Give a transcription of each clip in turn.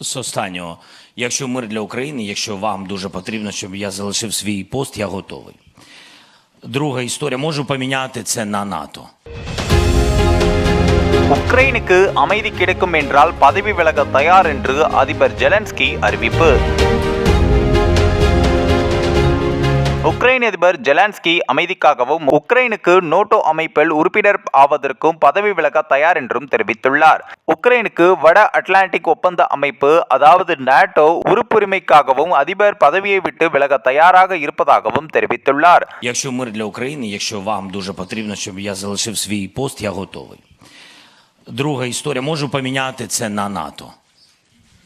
з останнього. Якщо мир для України, якщо вам дуже потрібно, щоб я залишив свій пост, я готовий. Друга історія, можу поміняти це на НАТО. உக்ரைனுக்கு அமைதி கிடைக்கும் என்றால் பதவி விலக தயார் என்று அதிபர் ஜெலன்ஸ்கி அறிவிப்பு உக்ரைன் அதிபர் ஜெலன்ஸ்கி அமைதிக்காகவும் உக்ரைனுக்கு நோட்டோ அமைப்பில் உறுப்பினர் ஆவதற்கும் பதவி விலக தயார் என்றும் தெரிவித்துள்ளார் உக்ரைனுக்கு வட அட்லாண்டிக் ஒப்பந்த அமைப்பு அதாவது நாட்டோ உறுப்புரிமைக்காகவும் அதிபர் பதவியை விட்டு விலக தயாராக இருப்பதாகவும் தெரிவித்துள்ளார் Якщо мир для України, якщо вам дуже потрібно, щоб я залишив свій пост, я готовий. Друга історія, можу поміняти це на НАТО.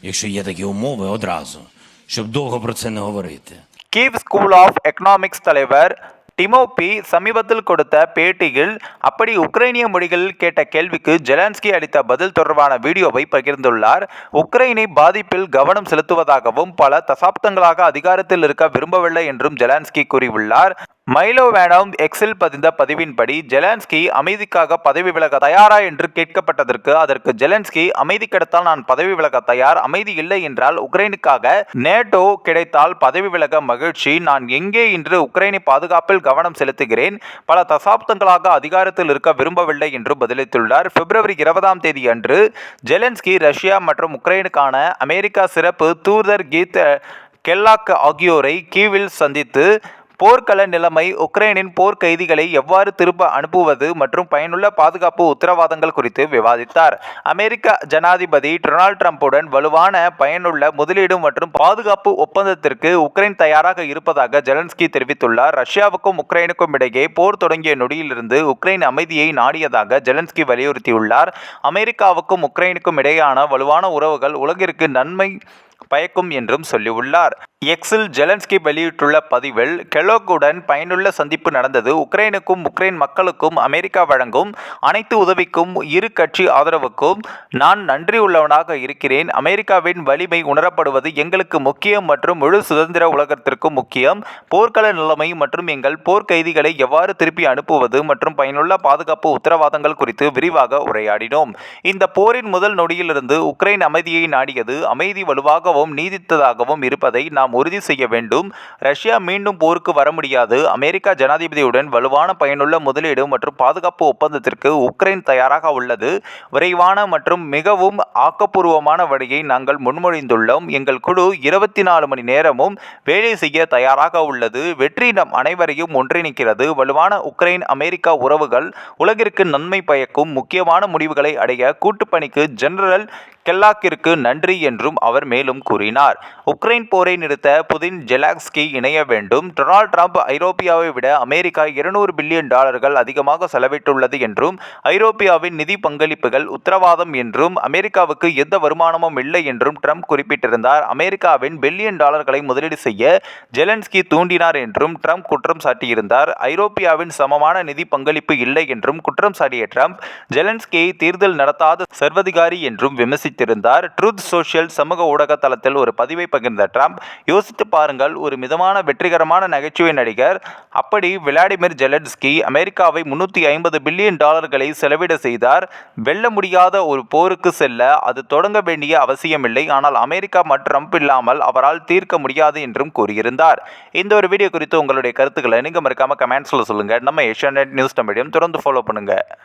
Якщо є такі умови, одразу, щоб довго про це не говорити. கீவ் ஸ்கூல் ஆஃப் எக்கனாமிக்ஸ் தலைவர் டிமோபி சமீபத்தில் கொடுத்த பேட்டியில் அப்படி உக்ரைனிய மொழிகளில் கேட்ட கேள்விக்கு ஜெலான்ஸ்கி அளித்த பதில் தொடர்பான வீடியோவை பகிர்ந்துள்ளார். உக்ரைனை பாதிப்பில் கவனம் செலுத்துவதாகவும் பல தசாப்தங்களாக அதிகாரத்தில் இருக்க விரும்பவில்லை என்றும் ஜெலான்ஸ்கி கூறியுள்ளார். மைலோ வேடம் எக்ஸில் பதிந்த பதிவின்படி ஜெலன்ஸ்கி அமைதிக்காக பதவி விலக தயாரா என்று கேட்கப்பட்டதற்கு அதற்கு ஜெலன்ஸ்கி அமைதி கிடைத்தால் நான் பதவி விலக தயார் அமைதி இல்லை என்றால் உக்ரைனுக்காக நேட்டோ கிடைத்தால் பதவி விலக மகிழ்ச்சி நான் எங்கே இன்று உக்ரைனை பாதுகாப்பில் கவனம் செலுத்துகிறேன் பல தசாப்தங்களாக அதிகாரத்தில் இருக்க விரும்பவில்லை என்று பதிலளித்துள்ளார். பிப்ரவரி இருபதாம் தேதி அன்று ஜெலன்ஸ்கி ரஷ்யா மற்றும் உக்ரைனுக்கான அமெரிக்கா சிறப்பு தூதர் கீத் கெல்லாக் ஆகியோரை கீவில் சந்தித்து போர்க்கள நிலைமை உக்ரைனின் போர் கைதிகளை எவ்வாறு திரும்ப அனுப்புவது மற்றும் பயனுள்ள பாதுகாப்பு உத்தரவாதங்கள் குறித்து விவாதித்தார். அமெரிக்க ஜனாதிபதி டொனால்ட் ட்ரம்ப்புடன் வலுவான பயனுள்ள முதலீடு மற்றும் பாதுகாப்பு ஒப்பந்தத்திற்கு உக்ரைன் தயாராக இருப்பதாக ஜெலன்ஸ்கி தெரிவித்துள்ளார். ரஷ்யாவுக்கும் உக்ரைனுக்கும் இடையே போர் தொடங்கிய நொடியிலிருந்து உக்ரைன் அமைதியை நாடியதாக ஜெலன்ஸ்கி வலியுறுத்தியுள்ளார். அமெரிக்காவுக்கும் உக்ரைனுக்கும் இடையேயான வலுவான உறவுகள் உலகிற்கு நன்மை பயக்கும் என்றும் சொல்லியுள்ளார். எக்ஸில் ஜெலன்ஸ்கி வெளியிட்டுள்ள பதிவில் கெலோக்குடன் பயனுள்ள சந்திப்பு நடந்தது. உக்ரைனுக்கும் உக்ரைன் மக்களுக்கும் அமெரிக்கா வழங்கும் அனைத்து உதவிக்கும் இரு கட்சி ஆதரவுக்கும் நான் நன்றியுள்ளவனாக இருக்கிறேன். அமெரிக்காவின் வலிமை உணரப்படுவது எங்களுக்கு முக்கியம் மற்றும் முழு சுதந்திர உலகத்திற்கும் முக்கியம். போர்க்கள நிலைமை மற்றும் எங்கள் போர்க்கைதிகளை எவ்வாறு திருப்பி அனுப்புவது மற்றும் பயனுள்ள பாதுகாப்பு உத்தரவாதங்கள் குறித்து விரிவாக உரையாடினோம். இந்த போரின் முதல் நொடியிலிருந்து உக்ரைன் அமைதியை நாடியது அமைதி வலுவாகவும் நீதித்ததாகவும் இருப்பதை நாம் உறுதி செய்ய வேண்டும். ரஷ்யா மீண்டும் போருக்கு வர முடியாது. அமெரிக்கா ஜனாதிபதியுடன் வலுவான பயனுள்ள முதலீடு மற்றும் பாதுகாப்பு ஒப்பந்தத்திற்கு உக்ரைன் தயாராக உள்ளது. விரைவான மற்றும் மிகவும் ஆக்கப்பூர்வமான வழியை நாங்கள் முன்மொழிந்துள்ளோம். எங்கள் குழு இருபத்தி நாலு மணி நேரமும் வேலை செய்ய தயாராக உள்ளது. வெற்றி நம் அனைவரையும் ஒன்றிணைக்கிறது. வலுவான உக்ரைன் அமெரிக்கா உறவுகள் உலகிற்கு நன்மை பயக்கும் முக்கியமான முடிவுகளை அடைய கூட்டுப்பணிக்கு ஜெனரல் கெல்லாக்கிற்கு நன்றி என்றும் அவர் மேலும் கூறினார். உக்ரைன் போரை நிறுத்த புதின் ஜெலாக்ஸ்கி இணைய வேண்டும். டொனால்ட் ட்ரம்ப் ஐரோப்பியாவை விட அமெரிக்கா இருநூறு பில்லியன் டாலர்கள் அதிகமாக செலவிட்டுள்ளது என்றும் ஐரோப்பியாவின் நிதி பங்களிப்புகள் உத்தரவாதம் என்றும் அமெரிக்காவுக்கு எந்த வருமானமும் இல்லை என்றும் ட்ரம்ப் குறிப்பிட்டிருந்தார். அமெரிக்காவின் பில்லியன் டாலர்களை முதலீடு செய்ய ஜெலன்ஸ்கி தூண்டினார் என்றும் ட்ரம்ப் குற்றம் சாட்டியிருந்தார். ஐரோப்பியாவின் சமமான நிதி பங்களிப்பு இல்லை என்றும் குற்றம் சாட்டிய ட்ரம்ப் ஜெலன்ஸ்கியை தேர்தல் நடத்தாத சர்வதிகாரி என்றும் விமர்சித்திருந்தார். ட்ரூத் சோஷியல் சமூக ஊடக தளத்தில் ஒரு பதிவை பகிர்ந்த ட்ரம்ப் யோசித்து பாருங்கள் ஒரு மிதமான வெற்றிகரமான நகைச்சுவை நடிகர் அப்படி விளாடிமிர் ஜெலட்ஸ்கி அமெரிக்காவை முன்னூற்றி ஐம்பது பில்லியன் டாலர்களை செலவிட செய்தார். வெல்ல முடியாத ஒரு போருக்கு செல்ல அது தொடங்க வேண்டிய அவசியமில்லை. ஆனால் அமெரிக்கா மற்றும் ட்ரம்ப் இல்லாமல் அவரால் தீர்க்க முடியாது என்றும் கூறியிருந்தார். இந்த ஒரு வீடியோ குறித்து உங்களுடைய கருத்துக்களை நீங்கள் மறக்காம கமெண்ட்ஸில் சொல்லுங்கள் நம்ம ஏஷியா நியூஸ் தமிழையும் தொடர்ந்து ஃபாலோ பண்ணுங்கள்